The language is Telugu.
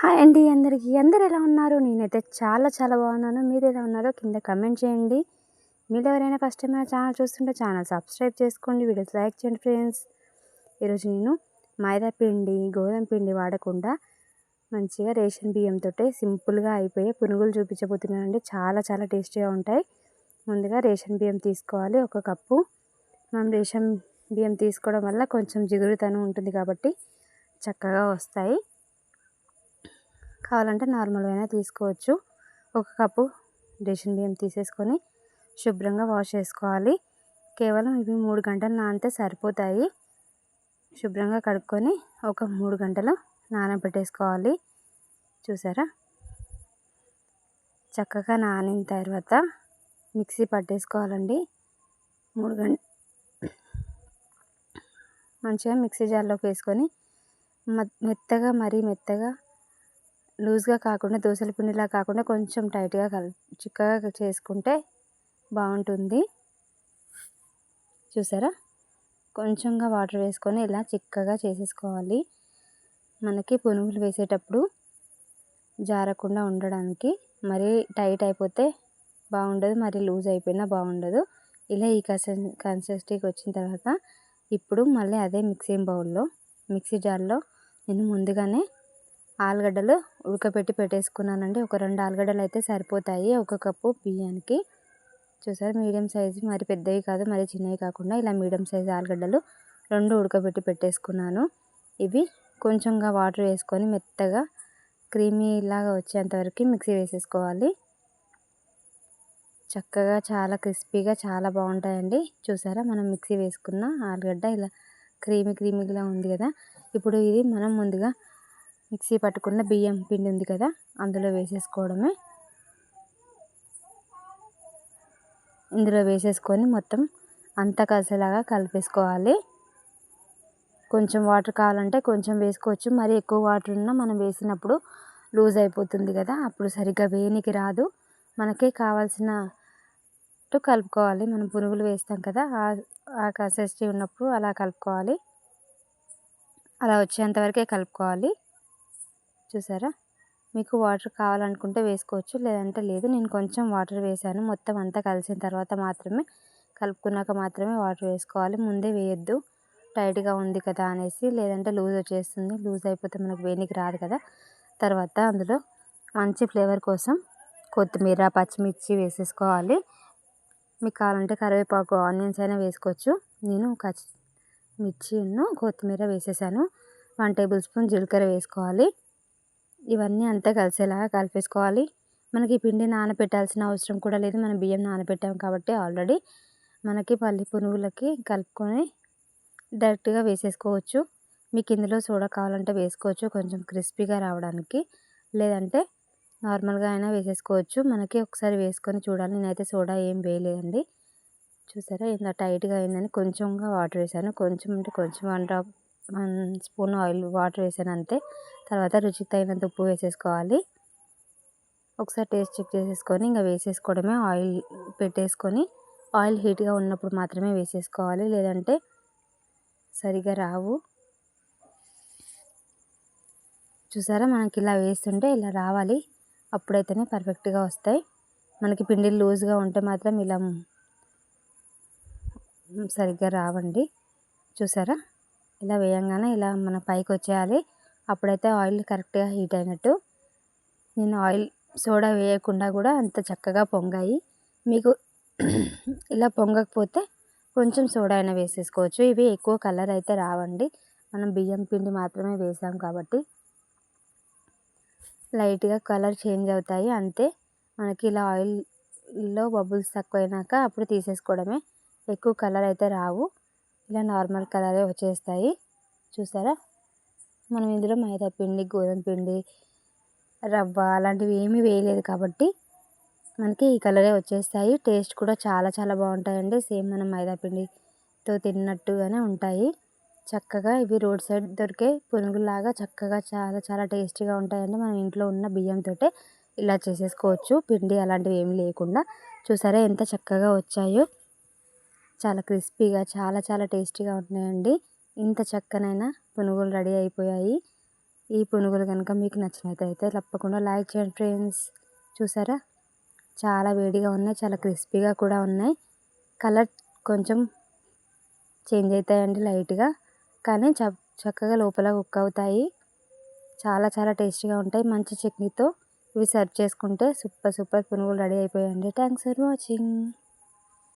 హాయ్ అండి అందరికీ. అందరు ఎలా ఉన్నారు? నేనైతే చాలా చాలా బాగున్నాను. మీరు ఎలా ఉన్నారో కింద కమెంట్ చేయండి. మీరు ఎవరైనా ఫస్ట్ టైం నా ఛానల్ చూస్తుంటే ఛానల్ సబ్స్క్రైబ్ చేసుకోండి వీడియోస్ లైక్ చేయండి ఫ్రెండ్స్. ఈరోజు నేను మైదా పిండి గోధుమ పిండి వాడకుండా మంచిగా రేషన్ బియ్యంతో సింపుల్గా అయిపోయే పునుగులు చూపించబోతున్నానండి. చాలా చాలా టేస్టీగా ఉంటాయి. ముందుగా రేషన్ బియ్యం తీసుకోవాలి. ఒక కప్పు. మనం రేషన్ బియ్యం తీసుకోవడం వల్ల కొంచెం జిగురుతనం ఉంటుంది కాబట్టి చక్కగా వస్తాయి. కావాలంటే నార్మల్ అయినా తీసుకోవచ్చు. ఒక కప్పు రేషన్ బియ్యం తీసేసుకొని శుభ్రంగా వాష్ చేసుకోవాలి. కేవలం ఇవి మూడు గంటలు నానితే సరిపోతాయి. శుభ్రంగా కడుక్కొని ఒక మూడు గంటలు నానబెట్టేసుకోవాలి. చూసారా? చక్కగా నానిన తర్వాత మిక్సీ పట్టేసుకోవాలండి. మూడు గంట మంచిగా మిక్సీ జార్లోకి వేసుకొని మెత్తగా మరీ మెత్తగా లూజ్గా కాకుండా దోశల పిండిలా కాకుండా కొంచెం టైట్గా కలి చిక్కగా చేసుకుంటే బాగుంటుంది చూసారా? కొంచెంగా వాటర్ వేసుకొని ఇలా చిక్కగా చేసేసుకోవాలి. మనకి పునుగులు వేసేటప్పుడు జారకుండా ఉండడానికి మరీ టైట్ అయిపోతే బాగుండదు మరి లూజ్ అయిపోయినా బాగుండదు ఇలా ఈ కన్సన్ కన్సిస్టెన్సీకి వచ్చిన తర్వాత ఇప్పుడు మళ్ళీ అదే మిక్సీ బౌల్లో మిక్సీ జార్లో నేను ముందుగానే ఆలుగడ్డలు ఉడకబెట్టి పెట్టేసుకున్నానండి. ఒక రెండు ఆలుగడ్డలు అయితే సరిపోతాయి. ఒక కప్పు బియ్యానికి. చూసారు మీడియం సైజు మరి పెద్దవి కాదు మరి చిన్నవి కాకుండా ఇలా మీడియం సైజు ఆలుగడ్డలు రెండు ఉడకబెట్టి పెట్టేసుకున్నాను. ఇవి కొంచెంగా వాటర్ వేసుకొని మెత్తగా క్రీమీలాగా వచ్చేంతవరకు మిక్సీ వేసేసుకోవాలి. చక్కగా చాలా క్రిస్పీగా చాలా బాగుంటాయండి. చూసారా మనం మిక్సీ వేసుకున్న ఆలుగడ్డ ఇలా క్రీమీ క్రీమీగా ఉంది కదా. ఇప్పుడు ఇది మనం ముందుగా మిక్సీ పట్టుకున్న బియ్యం పిండి ఉంది కదా అందులో వేసేసుకోవడమే. ఇందులో వేసేసుకొని మొత్తం అంతా కలిసేలాగా కలిపేసుకోవాలి. కొంచెం వాటర్ కావాలంటే కొంచెం వేసుకోవచ్చు. మరి ఎక్కువ వాటర్ ఉన్నా మనం వేసినప్పుడు లూజ్ అయిపోతుంది కదా అప్పుడు సరిగ్గా వేయనికి రాదు. మనకే కావాల్సిన కలుపుకోవాలి. మనం పునుగులు వేస్తాం కదా ఆ కన్సిస్టెన్సీ ఉన్నప్పుడు అలా కలుపుకోవాలి. అలా వచ్చేంతవరకే కలుపుకోవాలి. చూసారా? మీకు వాటర్ కావాలనుకుంటే వేసుకోవచ్చు లేదంటే లేదు. నేను కొంచెం వాటర్ వేసాను మొత్తం అంతా కలిసిన తర్వాత మాత్రమే కలుపుకున్నాక మాత్రమే వాటర్ వేసుకోవాలి. ముందే వేయొద్దు. టైట్గా ఉంది కదా అనేసి లేదంటే లూజ్ వచ్చేస్తుంది. లూజ్ అయిపోతే మనకు వేనికి రాదు కదా. తర్వాత అందులో మంచి ఫ్లేవర్ కోసం కొత్తిమీర పచ్చిమిర్చి వేసేసుకోవాలి. మీకు కావాలంటే కరివేపాకు ఆనియన్స్ అయినా వేసుకోవచ్చు. నేను మిర్చిను కొత్తిమీర వేసేసాను. వన్ టేబుల్ స్పూన్ జీలకర్ర వేసుకోవాలి. ఇవన్నీ అంతా కలిసేలాగా కలిపేసుకోవాలి. మనకి పిండి నానబెట్టాల్సిన అవసరం కూడా లేదు. మనం బియ్యం నానబెట్టాం కాబట్టి ఆల్రెడీ మనకి పల్లి పునుగులకి కలుపుకొని డైరెక్ట్గా వేసేసుకోవచ్చు. మీకు ఇందులో సోడా కావాలంటే వేసుకోవచ్చు. కొంచెం క్రిస్పీగా రావడానికి లేదంటే నార్మల్గా అయినా వేసేసుకోవచ్చు. మనకి ఒకసారి వేసుకొని చూడాలి. నేనైతే సోడా ఏం వేయలేదండి. చూసారా? ఇంత టైట్గా అయిందని కొంచెంగా వాటర్ వేసాను. కొంచెం అంటే కొంచెం one drop one spoon oil water వేసాను అంతే. తర్వాత రుచికి తగినంత ఉప్పు వేసేసుకోవాలి. ఒకసారి టేస్ట్ చెక్ చేసేసుకొని ఇంకా వేసేసుకోవడమే ఆయిల్ పెట్టేసుకొని ఆయిల్ హీట్గా ఉన్నప్పుడు మాత్రమే వేసేసుకోవాలి. లేదంటే సరిగా రావు. చూసారా? మనకి ఇలా వేస్తుంటే ఇలా రావాలి. అప్పుడైతేనే పర్ఫెక్ట్గా వస్తాయి. మనకి పిండి లూజ్గా ఉంటే మాత్రం ఇలా సరిగ్గా రావండి. చూసారా? ఇలా వేయంగానే ఇలా మన పైకి వచ్చేయాలి అప్పుడైతే ఆయిల్ కరెక్ట్గా హీట్ అయినట్టు. నేను ఆయిల్ సోడా వేయకుండా కూడా అంత చక్కగా పొంగాయి. మీకు ఇలా పొంగకపోతే కొంచెం సోడా అయినా వేసేసుకోవచ్చు. ఇవి ఎక్కువ కలర్ అయితే రావండి. మనం బియ్యం పిండి మాత్రమే వేసాం కాబట్టి. లైట్గా కలర్ చేంజ్ అవుతాయి. అంతే. మనకి ఇలా ఆయిల్లో బబుల్స్ తక్కువైనాక అప్పుడు తీసేసుకోవడమే. ఎక్కువ కలర్ అయితే రావు. ఇలా నార్మల్ కలరే వచ్చేస్తాయి. చూసారా? మనం ఇందులో మైదా పిండి గోధుమ పిండి రవ్వ అలాంటివి ఏమీ వేయలేదు కాబట్టి మనకి ఈ కలరే వచ్చేస్తాయి. టేస్ట్ కూడా చాలా చాలా బాగుంటాయండి. సేమ్ మనం మైదా పిండితో తిన్నట్టుగానే ఉంటాయి. చక్కగా ఇవి రోడ్ సైడ్ దొరికే పునుగులాగా చక్కగా చాలా చాలా టేస్టీగా ఉంటాయండి. మనం ఇంట్లో ఉన్న బియ్యంతో ఇలా చేసేసుకోవచ్చు. పిండి అలాంటివి ఏమి లేకుండా. చూసారా ఎంత చక్కగా వచ్చాయో. చాలా క్రిస్పీగా చాలా చాలా టేస్టీగా ఉన్నాయండి. ఇంత చక్కనైన పునుగులు రెడీ అయిపోయాయి. ఈ పునుగులు కనుక మీకు నచ్చినట్టయితే తప్పకుండా లైక్ చేయండి ఫ్రెండ్స్. చూసారా? చాలా వేడిగా ఉన్నాయి చాలా క్రిస్పీగా కూడా ఉన్నాయి. కలర్ కొంచెం చేంజ్ అవుతాయండి లైట్గా. కానీ చ చక్కగా లోపల కుక్ అవుతాయి. చాలా చాలా టేస్టీగా ఉంటాయి. మంచి చట్నీతో ఇవి సర్వ్ చేసుకుంటే సూపర్ సూపర్ పునుగులు రెడీ అయిపోయాయండి. Thanks for watching.